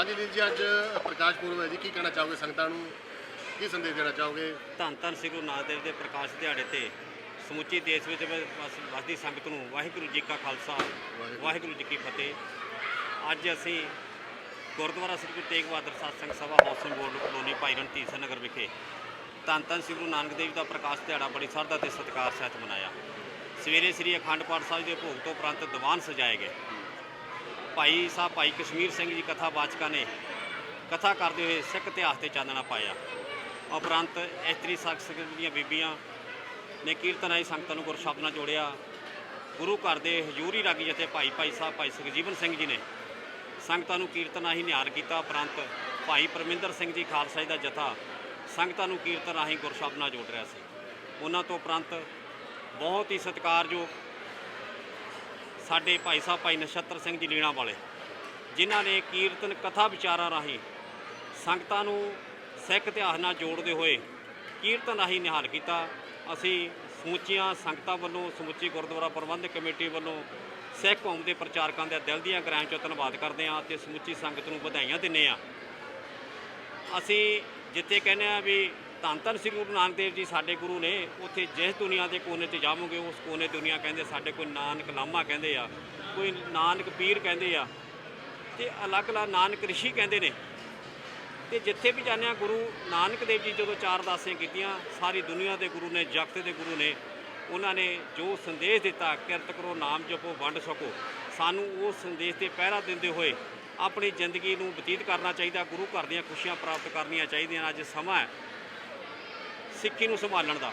ਹਾਂਜੀ ਵੀਰ ਜੀ ਅੱਜ ਪ੍ਰਕਾਸ਼ ਪੁਰਬ ਹੈ ਜੀ। ਕੀ ਕਹਿਣਾ ਚਾਹੋਗੇ ਸੰਗਤਾਂ ਨੂੰ? ਕੀ ਸੰਦੇਸ਼ ਦੇਣਾ ਚਾਹੋਗੇ? ਧੰਨ ਧੰਨ ਸ੍ਰੀ ਗੁਰੂ ਨਾਨਕ ਦੇਵ ਦੇ ਪ੍ਰਕਾਸ਼ ਦਿਹਾੜੇ ਤੇ ਸਮੁੱਚੀ ਦੇਸ਼ ਵਿੱਚ ਵਸ- ਵਸ- ਵਸਦੀ ਸੰਗਤ ਨੂੰ ਵਾਹਿਗੁਰੂ ਜੀ ਕਾ ਖਾਲਸਾ ਵਾਹਿਗੁਰੂ। ਜੀ ਕੀ ਫਤਿਹ। ਅੱਜ ਅਸੀਂ Gurdwara Sri Guru Tegh Bahadur Satsang Sabha housing board colony Bhai Randhir Singh ਨਗਰ ਵਿਖੇ ਧੰਨ ਧੰਨ ਸ੍ਰੀ ਗੁਰੂ ਨਾਨਕ ਦੇਵ ਦਾ ਪ੍ਰਕਾਸ਼ ਦਿਹਾੜਾ ਬੜੀ ਸ਼ਰਧਾ ਤੇ ਸਤਿਕਾਰ ਸਹਿਤ ਮਨਾਇਆ। ਸਵੇਰੇ ਸ੍ਰੀ ਅਖੰਡ ਪਾਠ ਸਾਹਿਬ ਦੇ ਭੋਗ ਤੋਂ ਉਪਰੰਤ ਦੀਵਾਨ ਸਜਾਏ ਗਏ। ਭਾਈ ਸਾਹਿਬ, ਭਾਈ ਕਸ਼ਮੀਰ ਸਿੰਘ ਜੀ ਕਥਾ ਵਾਚਕਾਂ ਨੇ ਕਥਾ ਕਰਦੇ ਹੋਏ ਸਿੱਖ ਇਤਿਹਾਸ ਤੇ ਚਾਨਣਾ ਪਾਇਆ। ਉਪਰੰਤ ਇਸਤਰੀ ਸਖਸ ਦੀਆਂ ਬੀਬੀਆਂ ਨੇ ਕੀਰਤਨਾਈ ਸੰਗਤਾਂ ਨੂੰ ਗੁਰਸ਼ਬਦ ਨਾਲ ਜੋੜਿਆ। ਗੁਰੂ ਘਰ ਦੇ ਹਜੂਰੀ ਰਾਗੀ ਜਥੇ ਭਾਈ ਭਾਈ ਸਾਹਿਬ, ਭਾਈ ਸੁਖਜੀਵਨ ਸਿੰਘ ਜੀ ਨੇ ਸੰਗਤਾਂ ਨੂੰ ਕੀਰਤਨ ਰਾਹੀਂ ਨਿਹਾਲ ਕੀਤਾ। ਉਪਰੰਤ ਭਾਈ ਪਰਮਿੰਦਰ ਸਿੰਘ ਜੀ ਖਾਲਸਾ ਜੀ ਦਾ ਜਥਾ ਸੰਗਤਾਂ ਨੂੰ ਕੀਰਤਨ ਰਾਹੀਂ ਗੁਰਸ਼ਬਦ ਨਾਲ ਜੋੜ ਰਿਹਾ ਸੀ। ਉਹਨਾਂ ਤੋਂ ਉਪਰੰਤ ਬਹੁਤ ਹੀ ਸਤਿਕਾਰਯੋਗ ਸਾਡੇ ਭਾਈ ਸਾਹਿਬ, ਭਾਈ ਨਛੱਤਰ ਸਿੰਘ ਜੀ ਲੀਣਾ ਵਾਲੇ, ਜਿਨ੍ਹਾਂ ਨੇ ਕੀਰਤਨ ਕਥਾ ਵਿਚਾਰਾਂ ਰਾਹੀਂ ਸੰਗਤਾਂ ਨੂੰ ਸਿੱਖ ਇਤਿਹਾਸ ਨਾਲ ਜੋੜਦੇ ਹੋਏ ਕੀਰਤਨ ਰਾਹੀਂ ਨਿਹਾਲ ਕੀਤਾ। ਅਸੀਂ ਸਮੁੱਚੀਆਂ ਸੰਗਤਾਂ ਵੱਲੋਂ, ਸਮੁੱਚੀ ਗੁਰਦੁਆਰਾ ਪ੍ਰਬੰਧਕ ਕਮੇਟੀ ਵੱਲੋਂ ਸਿੱਖ ਕੌਮ ਦੇ ਪ੍ਰਚਾਰਕਾਂ ਦਾ ਦਿਲ ਦੀਆਂ ਗ੍ਰਾਂ ਚੋਂ ਧੰਨਵਾਦ ਕਰਦੇ ਹਾਂ ਤੇ ਸਮੁੱਚੀ ਸੰਗਤ ਨੂੰ ਵਧਾਈਆਂ ਦਿੰਦੇ ਹਾਂ। ਅਸੀਂ ਜਿੱਥੇ ਕਹਿੰਦੇ ਆ ਵੀ ਧੰਨ ਧੰਨ ਸ੍ਰੀ ਗੁਰੂ ਨਾਨਕ ਦੇਵ ਜੀ ਸਾਡੇ ਗੁਰੂ ਨੇ ਉੱਥੇ ਜਿਸ ਦੁਨੀਆ ਦੇ ਕੋਨੇ ਤੇ ਜਾਵੋਗੇ, ਉਸ ਕੋਨੇ ਦੁਨੀਆ ਕਹਿੰਦੇ ਸਾਡੇ ਕੋਈ ਨਾਨਕ ਲਾਮਾ ਕਹਿੰਦੇ ਆ, ਕੋਈ ਨਾਨਕ ਪੀਰ ਕਹਿੰਦੇ ਆ ਤੇ ਅਲੱਗ-ਅਲੱਗ ਨਾਨਕ ਰਿਸ਼ੀ ਕਹਿੰਦੇ ਨੇ। ਤੇ ਜਿੱਥੇ ਵੀ ਜਾਂਦੇ ਆ ਗੁਰੂ ਨਾਨਕ ਦੇਵ ਜੀ ਜਦੋਂ ਚਾਰ ਦਾਸੀਆਂ ਕੀਤੀਆਂ, ਸਾਰੀ ਦੁਨੀਆ ਦੇ ਗੁਰੂ ਨੇ, ਜਗਤ ਦੇ ਗੁਰੂ ਨੇ, ਉਹਨਾਂ ਨੇ ਜੋ ਸੰਦੇਸ਼ ਦਿੱਤਾ, ਕਿਰਤ ਕਰੋ, ਨਾਮ ਜਪੋ, ਵੰਡ ਸਕੋ, ਸਾਨੂੰ ਉਹ ਸੰਦੇਸ਼ ਤੇ ਪਹਿਰਾ ਦਿੰਦੇ ਹੋਏ ਆਪਣੀ ਜ਼ਿੰਦਗੀ ਨੂੰ ਬਤੀਤ ਕਰਨਾ ਚਾਹੀਦਾ, ਗੁਰੂ ਘਰ ਦੀਆਂ ਖੁਸ਼ੀਆਂ ਪ੍ਰਾਪਤ ਕਰਨੀਆਂ ਚਾਹੀਦੀਆਂ ਅੱਜ ਸਮਾਂ ਹੈ। ਸਿੱਖੀ ਨੂੰ ਸੰਭਾਲਣ ਦਾ।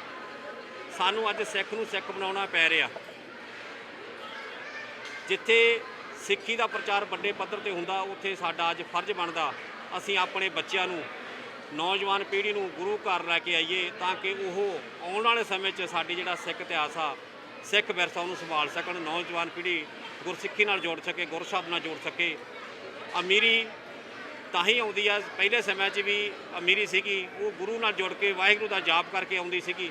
ਸਾਨੂੰ ਅੱਜ ਸਿੱਖ ਨੂੰ ਸਿੱਖ ਬਣਾਉਣਾ ਪੈ ਰਿਹਾ। ਜਿੱਥੇ ਸਿੱਖੀ ਦਾ ਪ੍ਰਚਾਰ ਵੱਡੇ ਪੱਧਰ ਤੇ ਹੁੰਦਾ, ਉੱਥੇ ਸਾਡਾ ਅੱਜ ਫਰਜ਼ ਬਣਦਾ, ਅਸੀਂ ਆਪਣੇ ਬੱਚਿਆਂ ਨੂੰ, ਨੌਜਵਾਨ ਪੀੜ੍ਹੀ ਨੂੰ ਗੁਰੂ ਘਰ ਲੈ ਕੇ ਆਈਏ ਤਾਂ ਕਿ ਉਹ ਆਉਣ ਵਾਲੇ ਸਮੇਂ 'ਚ ਸਾਡੀ ਜਿਹੜਾ ਸਿੱਖ ਇਤਿਹਾਸ ਆ, ਸਿੱਖ ਵਿਰਸਾ ਉਹਨੂੰ ਸੰਭਾਲ ਸਕਣ, ਨੌਜਵਾਨ ਪੀੜ੍ਹੀ ਗੁਰਸਿੱਖੀ ਨਾਲ ਜੋੜ ਸਕੇ, ਗੁਰਸ਼ਬਦ ਨਾਲ ਜੋੜ ਸਕੇ। ਅਮੀਰੀ ਤਾਂ ਹੀ ਆਉਂਦੀ ਆ। ਪਹਿਲੇ ਸਮੇਂ 'ਚ ਵੀ ਅਮੀਰੀ ਸੀਗੀ, ਉਹ ਗੁਰੂ ਨਾਲ ਜੁੜ ਕੇ ਵਾਹਿਗੁਰੂ ਦਾ ਜਾਪ ਕਰਕੇ ਆਉਂਦੀ ਸੀਗੀ।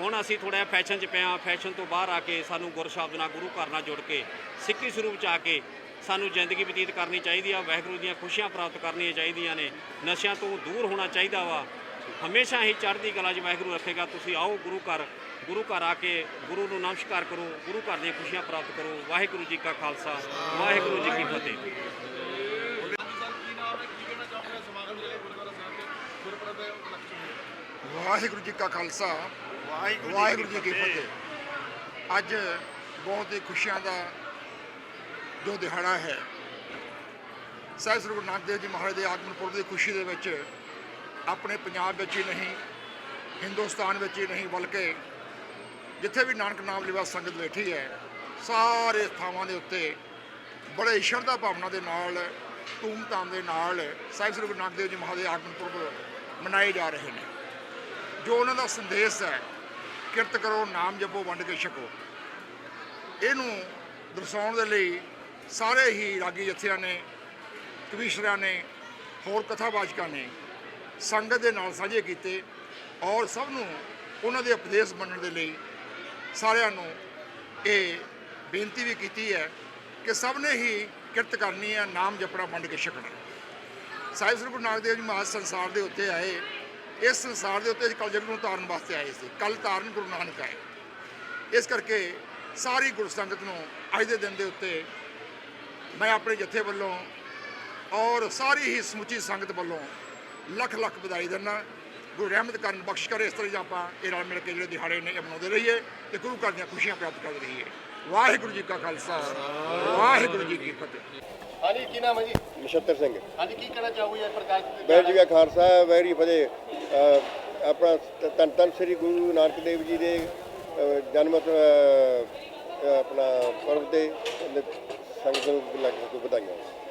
ਹੁਣ ਅਸੀਂ ਥੋੜ੍ਹਾ ਜਿਹਾ ਫੈਸ਼ਨ 'ਚ ਪਏ ਹਾਂ ਫੈਸ਼ਨ ਤੋਂ ਬਾਹਰ ਆ ਕੇ ਸਾਨੂੰ ਗੁਰ ਸ਼ਬਦ ਨਾਲ, ਗੁਰੂ ਘਰ ਨਾਲ ਜੁੜ ਕੇ, ਸਿੱਖੀ ਸਰੂਪ 'ਚ ਆ ਕੇ ਸਾਨੂੰ ਜ਼ਿੰਦਗੀ ਬਤੀਤ ਕਰਨੀ ਚਾਹੀਦੀ ਆ, ਵਾਹਿਗੁਰੂ ਦੀਆਂ ਖੁਸ਼ੀਆਂ ਪ੍ਰਾਪਤ ਕਰਨੀਆਂ ਚਾਹੀਦੀਆਂ ਨੇ, ਨਸ਼ਿਆਂ ਤੋਂ ਦੂਰ ਹੋਣਾ ਚਾਹੀਦਾ ਵਾ। ਹਮੇਸ਼ਾ ਹੀ ਚੜ੍ਹਦੀ ਕਲਾ 'ਚ ਵਾਹਿਗੁਰੂ ਰੱਖੇਗਾ, ਤੁਸੀਂ ਆਓ ਗੁਰੂ ਘਰ ਗੁਰੂ ਘਰ ਆ ਕੇ ਗੁਰੂ ਨੂੰ ਨਮਸਕਾਰ ਕਰੋ, ਗੁਰੂ ਘਰ ਦੀਆਂ ਖੁਸ਼ੀਆਂ ਪ੍ਰਾਪਤ ਕਰੋ। ਵਾਹਿਗੁਰੂ ਜੀ ਕਾ ਖਾਲਸਾ, ਵਾਹਿਗੁਰੂ ਜੀ ਕੀ ਫਤਿਹ। ਵਾਹਿਗੁਰੂ ਜੀ ਕਾ ਖਾਲਸਾ ਵਾਹਿਗੁਰੂ ਜੀ ਕੀ ਫਤਿਹ। ਅੱਜ ਬਹੁਤ ਹੀ ਖੁਸ਼ੀਆਂ ਦਾ ਜੋ ਦਿਹਾੜਾ ਹੈ ਸਾਹਿਬ ਸ੍ਰੀ ਗੁਰੂ ਨਾਨਕ ਦੇਵ ਜੀ ਮਹਾਰਾਜ ਦੇ ਆਗਮਨ ਪੁਰਬ ਦੀ ਖੁਸ਼ੀ ਦੇ ਵਿੱਚ ਆਪਣੇ ਪੰਜਾਬ ਵਿੱਚ ਹੀ ਨਹੀਂ ਹਿੰਦੁਸਤਾਨ ਵਿੱਚ ਹੀ ਨਹੀਂ ਬਲਕਿ ਜਿੱਥੇ ਵੀ ਨਾਨਕ ਨਾਮ ਲਿਵਾ ਸੰਗਤ ਬੈਠੀ ਹੈ ਸਾਰੇ ਥਾਵਾਂ ਦੇ ਉੱਤੇ ਬੜੇ ਸ਼ਰਧਾ ਭਾਵਨਾ ਦੇ ਨਾਲ ਧੂਮਧਾਮ ਦੇ ਨਾਲ ਸਾਹਿਬ ਸ੍ਰੀ ਗੁਰੂ ਨਾਨਕ ਦੇਵ ਜੀ ਮਹਾਰਾਜ ਦੇ ਆਗਮਨ ਪੁਰਬ ਮਨਾਏ ਜਾ ਰਹੇ ਨੇ। ਜੋ ਉਹਨਾਂ ਦਾ ਸੰਦੇਸ਼ ਹੈ, ਕਿਰਤ ਕਰੋ, ਨਾਮ ਜਪੋ, ਵੰਡ ਕੇ ਛਕੋ। ਇਹਨੂੰ ਦਰਸਾਉਣ ਦੇ ਲਈ ਸਾਰੇ ਹੀ ਰਾਗੀ ਜਥਿਆਂ ਨੇ ਕਵੀਸ਼ਰਾਂ ਨੇ, ਹੋਰ ਕਥਾਵਾਚਕਾਂ ਨੇ ਸੰਗਤ ਦੇ ਨਾਲ ਸਾਂਝੇ ਕੀਤੇ ਔਰ ਸਭ ਨੂੰ ਉਹਨਾਂ ਦੇ ਉਪਦੇਸ਼ ਮੰਨਣ ਦੇ ਲਈ ਸਾਰਿਆਂ ਨੂੰ ਇਹ ਬੇਨਤੀ ਵੀ ਕੀਤੀ ਹੈ ਕਿ ਸਭ ਨੇ ਹੀ ਕਿਰਤ ਕਰਨੀ ਹੈ, ਨਾਮ ਜਪਣਾ, ਵੰਡ ਕੇ ਛਕਣਾ। ਸਾਹਿਬ ਸ੍ਰੀ ਗੁਰੂ ਨਾਨਕ ਦੇਵ ਜੀ ਮਹਾਰਾਜ ਸੰਸਾਰ ਦੇ ਉੱਤੇ ਆਏ। ਇਸ ਸੰਸਾਰ ਦੇ ਉੱਤੇ ਕਲ ਜਗ ਨੂੰ ਤਾਰਨ ਵਾਸਤੇ ਆਏ ਸੀ। ਕੱਲ ਤਾਰਨ ਗੁਰੂ ਨਾਨਕ ਆਏ। ਇਸ ਕਰਕੇ ਸਾਰੀ ਗੁਰੂ ਸੰਗਤ ਨੂੰ ਅੱਜ ਦੇ ਦਿਨ ਦੇ ਉੱਤੇ ਮੈਂ ਆਪਣੇ ਜਥੇ ਵੱਲੋਂ ਔਰ ਸਾਰੀ ਹੀ ਸਮੁੱਚੀ ਸੰਗਤ ਵੱਲੋਂ ਲੱਖ ਲੱਖ ਵਧਾਈ ਦਿੰਦਾ ਗੁਰੂ ਰਹਿਮਤ ਕਰਨ ਬਖਸ਼ ਕਰੇ ਇਸ ਤਰ੍ਹਾਂ ਆਪਾਂ ਇਹ ਰਲ ਮਿਲ ਕੇ ਜਿਹੜੇ ਦਿਹਾੜੇ ਨੇ ਇਹ ਮਨਾਉਂਦੇ ਰਹੀਏ ਤੇ ਗੁਰੂ ਘਰ ਦੀਆਂ ਖੁਸ਼ੀਆਂ ਪ੍ਰਾਪਤ ਕਰਦੇ ਰਹੀਏ। ਵਾਹਿਗੁਰੂ ਜੀ ਕਾ ਖਾਲਸਾ, ਵਾਹਿਗੁਰੂ ਜੀ ਕੀ ਫਤਿਹ। ਹਾਂਜੀ ਕੀ ਨਾਮ ਹੈ ਜੀ? ਨਛੱਤਰ ਸਿੰਘ। ਹਾਂਜੀ ਕੀ ਕਹਿਣਾ ਚਾਹੋਗੇ ਅੱਜ ਪ੍ਰਕਾਸ਼ ਵੈਰ ਜੀ ਕਾ ਖਾਲਸਾ ਵੈਰੀ ਫਤਿਹ। ਅ, ਆਪਣਾ ਤ- ਧੰਨ ਧੰਨ ਸ੍ਰੀ ਗੁਰੂ ਨਾਨਕ ਦੇਵ ਜੀ ਦੇ ਅ, ਜਨਮ ਅ, ਅ, ਆਪਣਾ ਪਰਬ ਤੇ ਸੰਗਤ ਨੂੰ ਲੱਖ ਲੱਖ ਵਧਾਈਆਂ।